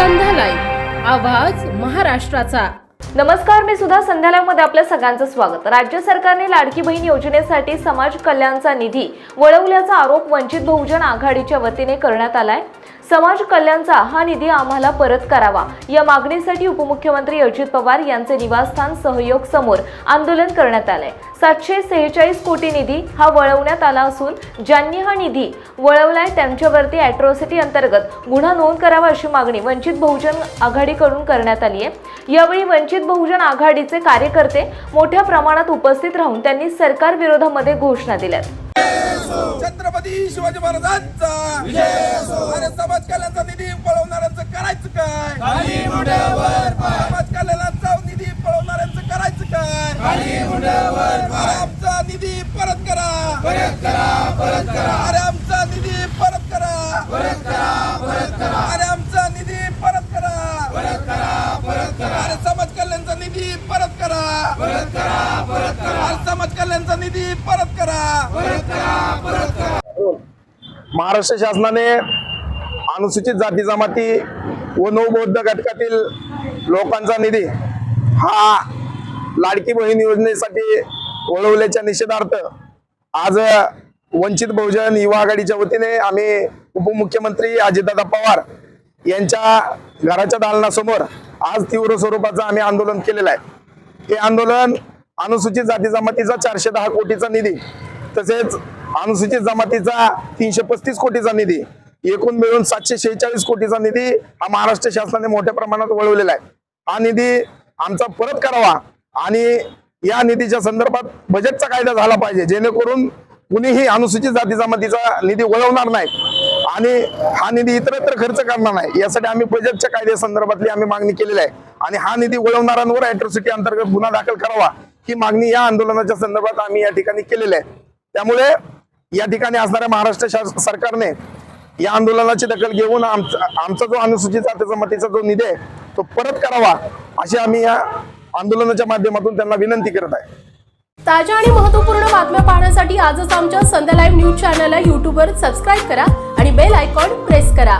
आवाज महाराष्ट्राचा. नमस्कार मी सुद्धा संध्यालयामध्ये आपल्या सगळ्यांचं स्वागत. राज्य सरकारने लाडकी बहीण योजनेसाठी समाज कल्याणचा निधी वळवल्याचा आरोप वंचित बहुजन आघाडीच्या वतीने करण्यात आलाय. समाज कल्याणचा हा निधी आम्हाला परत करावा. या मागणीसाठी उपमुख्यमंत्री अजित पवार यांचे निवासस्थान सहयोग समोर आंदोलन करण्यात आलंय सातशे सेहेचाळीस कोटी निधी हा वळवण्यात आला असून ज्यांनी हा निधी वळवलाय त्यांच्यावरती अॅट्रॉसिटी अंतर्गत गुन्हा नोंद करावा अशी मागणी वंचित बहुजन आघाडीकडून करण्यात आली आहे यावेळी वंचित बहुजन आघाडीचे कार्यकर्ते मोठ्या प्रमाणात उपस्थित राहून त्यांनी सरकार विरोधामध्ये घोषणा दिल्यात. छत्रपती शिवाजी महाराजांचा. अरे समाज कल्याणचा निधी पळवणाऱ्यांचं करायचं काय? समाज कल्याणाचा निधी पळवणाऱ्यांचं करायचं काय? आमचा निधी परत करा. परत करा परत करा. अरे आमचा निधी परत करा. परत करा परत करा. अरे आमचा निधी परत करा. परत करा परत करा. अरे समाज कल्याणचा निधी परत करा. परत करा परत समाज कल्याणचा निधी परत करा. परत करा परत करा. महाराष्ट्र शासनाने अनुसूचित जाती जमाती व नवबौद्ध घटकातील लोकांचा निधी हा लाडकी बहीण योजनेसाठी वळवल्याच्या निषेधार्थ आज वंचित बहुजन युवा आघाडीच्या वतीने आम्ही उपमुख्यमंत्री अजितदादा पवार यांच्या घराच्या दालनासमोर आज तीव्र स्वरूपाचं आम्ही आंदोलन केलेलं आहे. हे आंदोलन अनुसूचित जाती जमातीचा चारशे दहा कोटीचा निधी तसेच अनुसूचित जमातीचा तीनशे पस्तीस कोटीचा निधी एकूण मिळून सातशे शेहेचाळीस कोटीचा निधी हा महाराष्ट्र शासनाने मोठ्या प्रमाणात वळवलेला आहे. हा निधी आमचा परत करावा आणि या निधीच्या संदर्भात बजेटचा कायदा झाला पाहिजे जेणेकरून कुणीही अनुसूचित जाती जमातीचा निधी वळवणार नाही आणि हा निधी इतरत्र खर्च करणार नाही. यासाठी आम्ही बजेटच्या कायद्या संदर्भातली आम्ही मागणी केलेली आहे. आणि हा निधी वळवणाऱ्यांवर अॅट्रॉसिटी अंतर्गत गुन्हा दाखल करावा. ही मागणी या आंदोलनाच्या संदर्भात आम्ही या ठिकाणी केलेली आहे. त्यामुळे या ठिकाणी असणाऱ्या महाराष्ट्र सरकारने या आंदोलनाची दखल घेऊन आमचा आमचा जो अनुसूचित जातीचा मतीचा जो निधी आहे तो परत करावा अशी आम्ही या आंदोलनाच्या माध्यमातून त्यांना विनंती करत आहे. ताज्या आणि महत्त्वपूर्ण बातम्या पाहण्यासाठी आजच आमच्या संध्या लाईव्ह न्यूज चॅनलला युट्यूबवर सबस्क्राईब करा आणि बेल आयकॉन प्रेस करा.